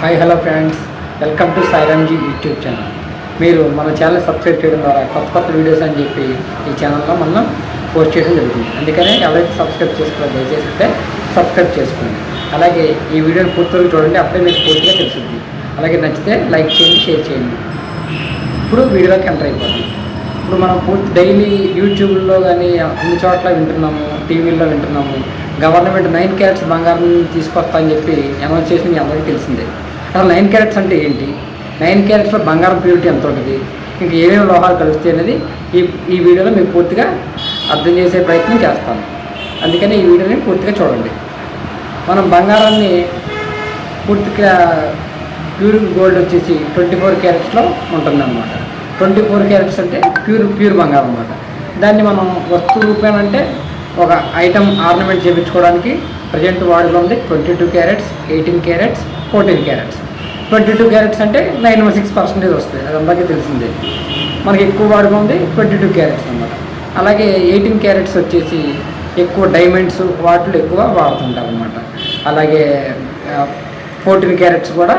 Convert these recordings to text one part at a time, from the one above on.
Hi hello friends welcome to Sairamji YouTube channel మీరు మన channel subscribe చేయడం ద్వారా కొత్త కొత్త వీడియోస్ అని చెప్పి ఈ ఛానల్లో మనం పోస్ట్ చేయడం జరుగుతుంది. అందుకనే ఎవరైతే సబ్స్క్రైబ్ చేసుకోవాలో దయచేసి సబ్స్క్రైబ్ చేసుకోండి. అలాగే ఈ వీడియోని పూర్తిగా చూడండి అప్పుడే మీకు పూర్తిగా తెలుస్తుంది. అలాగే నచ్చితే లైక్ చేయండి షేర్ చేయండి. ఇప్పుడు వీడియోలోకి ఎంటర్ అయిపోతుంది ఇప్పుడు మనం పూర్తి డైలీ యూట్యూబ్లో కానీ అన్ని చోట్ల వింటున్నాము టీవీల్లో వింటున్నాము గవర్నమెంట్ నైన్ క్యారెట్స్ బంగారం తీసుకొస్తా అని చెప్పి అనౌన్స్ చేసింది అందరికీ తెలిసిందే. అసలు నైన్ క్యారెట్స్ అంటే ఏంటి? నైన్ క్యారెట్స్లో బంగారం ప్యూరిటీ ఎంత ఉంటుంది? ఇంకా ఏమేమి లోహాలు కలుస్తాయి అనేది ఈ ఈ వీడియోలో మీకు పూర్తిగా అర్థం చేసే ప్రయత్నం చేస్తాను. అందుకని ఈ వీడియోని పూర్తిగా చూడండి. మనం బంగారాన్ని పూర్తిగా ప్యూర్ గోల్డ్ వచ్చేసి ట్వంటీ ఫోర్ క్యారెట్స్లో ఉంటుందన్నమాట. ట్వంటీ ఫోర్ క్యారెట్స్ అంటే ప్యూర్ ప్యూర్ బంగారం అన్నమాట. దాన్ని మనం వస్తు రూపాయలు అంటే ఒక ఐటమ్ ఆర్నమెంట్ చేయించుకోవడానికి ప్రజెంట్ వాడులో ఉంది twenty two carats eighteen carats fourteen carats twenty two carats అంటే నైన్ సిక్స్ పర్సెంటేజ్ వస్తుంది అది అందరికీ తెలిసిందే. మనకి ఎక్కువ వాడుకుంది ట్వంటీ టూ క్యారెట్స్ అనమాట అలాగే ఎయిటీన్ క్యారెట్స్ వచ్చేసి ఎక్కువ డైమండ్స్ వాటిలో ఎక్కువ వాడుతుంటారు అనమాట అలాగే ఫోర్టీన్ క్యారెట్స్ కూడా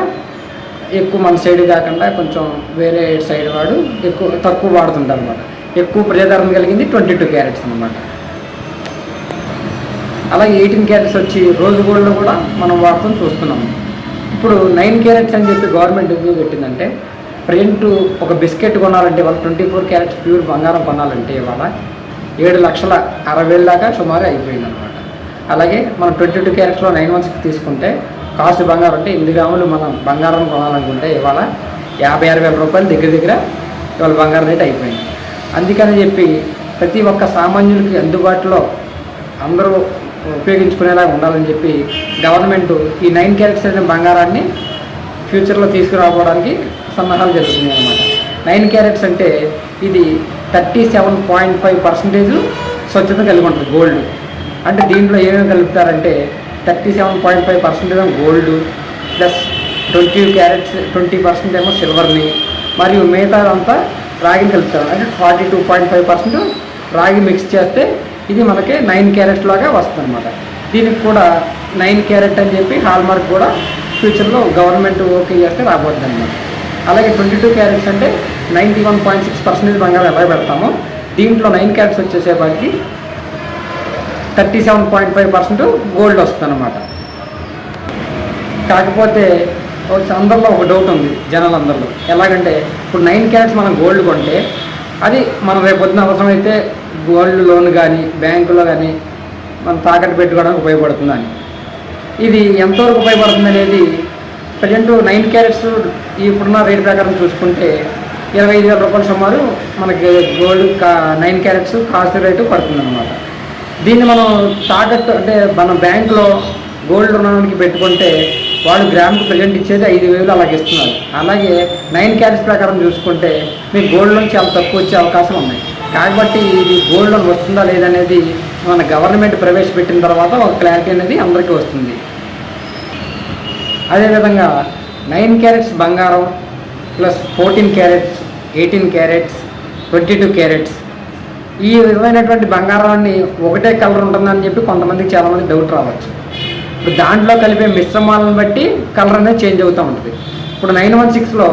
ఎక్కువ మన సైడ్ కాకుండా కొంచెం వేరే సైడ్ వాడు ఎక్కువ తక్కువ వాడుతుంటారు అనమాట ఎక్కువ ప్రజాదరణ కలిగింది ట్వంటీ టూ క్యారెట్స్ అనమాట అలాగే ఎయిటీన్ క్యారెట్స్ వచ్చి రోజు గోల్డ్లో కూడా మనం వాడతాం చూస్తున్నాము ఇప్పుడు నైన్ క్యారెట్స్ అని చెప్పి గవర్నమెంట్ ఎందుకు పెట్టిందంటే ప్రజెంట్ ఒక బిస్కెట్ కొనాలంటే వాళ్ళు ట్వంటీ ఫోర్ క్యారెట్స్ ప్యూర్ బంగారం కొనాలంటే ఇవాళ ఏడు లక్షల అరవై వేల దాకా సుమారు అయిపోయింది అనమాట అలాగే మనం ట్వంటీ టూ క్యారెట్స్లో నైన్ వన్ సిక్స్ తీసుకుంటే కాస్ట్ బంగారం అంటే ఎనిమిది గ్రాములు మనం బంగారం కొనాలనుకుంటే ఇవాళ యాభై ఆరు వేల రూపాయలు దగ్గర దగ్గర ఇవాళ బంగారం రేట్ అయిపోయింది. అందుకని చెప్పి ప్రతి ఒక్క సామాన్యులకి అందుబాటులో అందరూ ఉపయోగించుకునేలా ఉండాలని చెప్పి గవర్నమెంట్ ఈ నైన్ క్యారెట్స్ అనే బంగారాన్ని ఫ్యూచర్లో తీసుకురావడానికి సన్నాహాలు జరుగుతున్నాయి అన్నమాట. నైన్ క్యారెట్స్ అంటే ఇది thirty seven point five percentage స్వచ్ఛత కలిగి ఉంటుంది గోల్డ్. అంటే దీంట్లో ఏమేమి కలుపుతారంటే thirty seven point five percentage gold plus twenty carats twenty percent ఏమో సిల్వర్ని మరియు మిగతాదంతా రాగిని కలుపుతారు. అంటే forty two point five percent రాగి మిక్స్ చేస్తే ఇది మనకి నైన్ క్యారెట్ లాగా వస్తుంది అనమాట దీనికి కూడా నైన్ క్యారెట్ అని చెప్పి హాల్ మార్క్ కూడా ఫ్యూచర్లో గవర్నమెంట్ ఓకే చేస్తే రాబోద్ది అనమాట అలాగే ట్వంటీ టూ క్యారెట్స్ అంటే ninety one point six percentage బంగారం ఎలా పెడతామో దీంట్లో nine carats వచ్చేసేపటికి thirty seven point five percent gold వస్తుంది అనమాట కాకపోతే అందరిలో ఒక డౌట్ ఉంది జనాలందరిలో. ఎలాగంటే ఇప్పుడు నైన్ క్యారెట్స్ మనం గోల్డ్ కొంటే అది మనం రేపు పొద్దున అవసరమైతే గోల్డ్ లోన్ కానీ బ్యాంకులో కానీ మనం తాకట్టు పెట్టుకోవడానికి ఉపయోగపడుతుందని. ఇది ఎంతవరకు ఉపయోగపడుతుంది అనేది ప్రజెంట్ నైన్ క్యారెట్స్ ఇప్పుడున్న రేట్ ప్రకారం చూసుకుంటే ఇరవై ఐదు వేల రూపాయలు సుమారు మనకి గోల్డ్ కా నైన్ క్యారెట్స్ కాస్ట్ రేటు పడుతుంది అనమాట దీన్ని మనం తాకట్టు అంటే మన బ్యాంకులో గోల్డ్ రుణానికి పెట్టుకుంటే వాళ్ళు గ్రామ్కి ప్రజెంట్ ఇచ్చేది ఐదు వేలు అలాగే ఇస్తున్నారు. అలాగే నైన్ క్యారెట్స్ ప్రకారం చూసుకుంటే మీకు గోల్డ్ లోన్ చాలా తక్కువ వచ్చే అవకాశం ఉన్నాయి. కాబట్టి ఇది గోల్డ్ లోన్ వస్తుందా లేదనేది మన గవర్నమెంట్ ప్రవేశపెట్టిన తర్వాత ఒక క్లారిటీ అనేది అందరికీ వస్తుంది. అదేవిధంగా నైన్ క్యారెట్స్ బంగారం plus fourteen carats eighteen carats twenty two carats ఈ విధమైనటువంటి బంగారాన్ని ఒకటే కలర్ ఉంటుందని చెప్పి కొంతమందికి చాలామంది డౌట్ రావచ్చు. ఇప్పుడు దాంట్లో కలిపే మిశ్రమాలను బట్టి కలర్ అనేది చేంజ్ అవుతూ ఉంటుంది. ఇప్పుడు నైన్ వన్ సిక్స్లో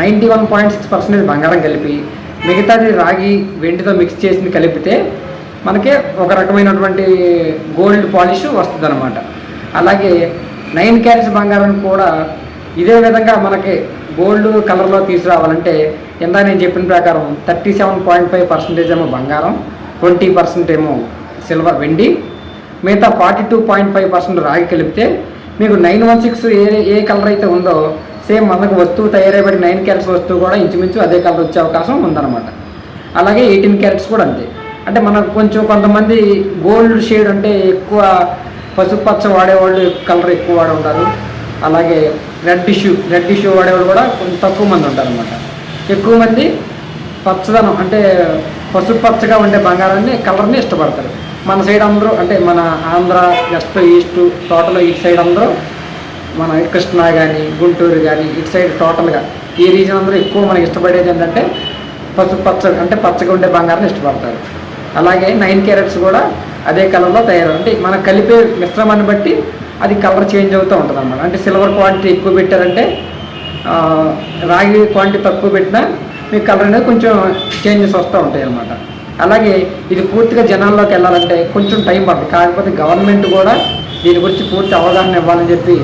ninety one point six percentage బంగారం కలిపి మిగతాది రాగి వెండితో మిక్స్ చేసి కలిపితే మనకి ఒక రకమైనటువంటి గోల్డ్ పాలిష్ వస్తుంది అనమాట అలాగే నైన్ క్యారెట్స్ బంగారం కూడా ఇదే విధంగా మనకి గోల్డ్ కలర్లో తీసుకురావాలంటే ఎంత నేను చెప్పిన ప్రకారం thirty seven point five percentage ఏమో బంగారం ట్వంటీ పర్సెంట్ ఏమో సిల్వర్ వెండి మిగతా forty two point five percent రాగి కలిపితే మీకు నైన్ వన్ సిక్స్ ఏ ఏ కలర్ అయితే ఉందో సేమ్ మనకు వస్తువు తయారైబడి నైన్ క్యారెట్స్ వస్తువు కూడా ఇంచుమించు అదే కలర్ వచ్చే అవకాశం ఉందన్నమాట. అలాగే ఎయిటీన్ క్యారెట్స్ కూడా అంతే. అంటే మనకు కొంచెం కొంతమంది గోల్డ్ షేడ్ అంటే ఎక్కువ పసుపు పచ్చ వాడేవాళ్ళు కలర్ ఎక్కువ వాడే ఉంటారు అలాగే రెడ్ టిష్యూ రెడ్ షూ వాడేవాళ్ళు కూడా కొంచెం తక్కువ మంది ఉంటారు అనమాట ఎక్కువ మంది పచ్చదనం అంటే పసుపు పచ్చగా ఉండే బంగారాన్ని కలర్ని ఇష్టపడతారు. మన సైడ్ అందరూ అంటే మన ఆంధ్ర వెస్ట్ ఈస్ట్ టోటల్ ఈ సైడ్ అందరూ మన కృష్ణా కానీ గుంటూరు కానీ ఇటు సైడ్ టోటల్గా ఈ రీజన్ అందరూ ఎక్కువ మనకి ఇష్టపడేది ఏంటంటే పసుపు పచ్చ అంటే పచ్చగా ఉండే బంగారాన్ని ఇష్టపడతారు. అలాగే నైన్ క్యారెట్స్ కూడా అదే కలర్లో తయారు అంటే మనం కలిపే మిశ్రమాన్ని బట్టి అది కలర్ చేంజ్ అవుతూ ఉంటుంది అన్నమాట అంటే సిల్వర్ క్వాంటిటీ ఎక్కువ పెట్టారంటే రాగి క్వాంటిటీ తక్కువ పెట్టినా మీకు కలర్ అనేది కొంచెం చేంజెస్ వస్తూ ఉంటాయి అనమాట అలాగే ఇది పూర్తిగా జనాల్లోకి వెళ్ళాలంటే కొంచెం టైం పడుతుంది. కాకపోతే గవర్నమెంట్ కూడా దీని గురించి పూర్తి అవగాహన ఇవ్వాలని చెప్పి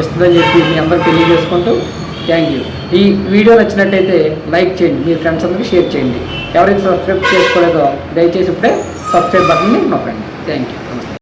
ఇస్తుందని చెప్పి మీ అందరికి తెలియజేసుకుంటూ థ్యాంక్ యూ ఈ వీడియో నచ్చినట్టయితే లైక్ చేయండి మీ ఫ్రెండ్స్ అందరికీ షేర్ చేయండి. ఎవరైతే సబ్స్క్రైబ్ చేసుకోలేదో దయచేసి ఇప్పుడే సబ్స్క్రైబ్ బటన్ని నొక్కండి. థ్యాంక్ యూ నమస్తే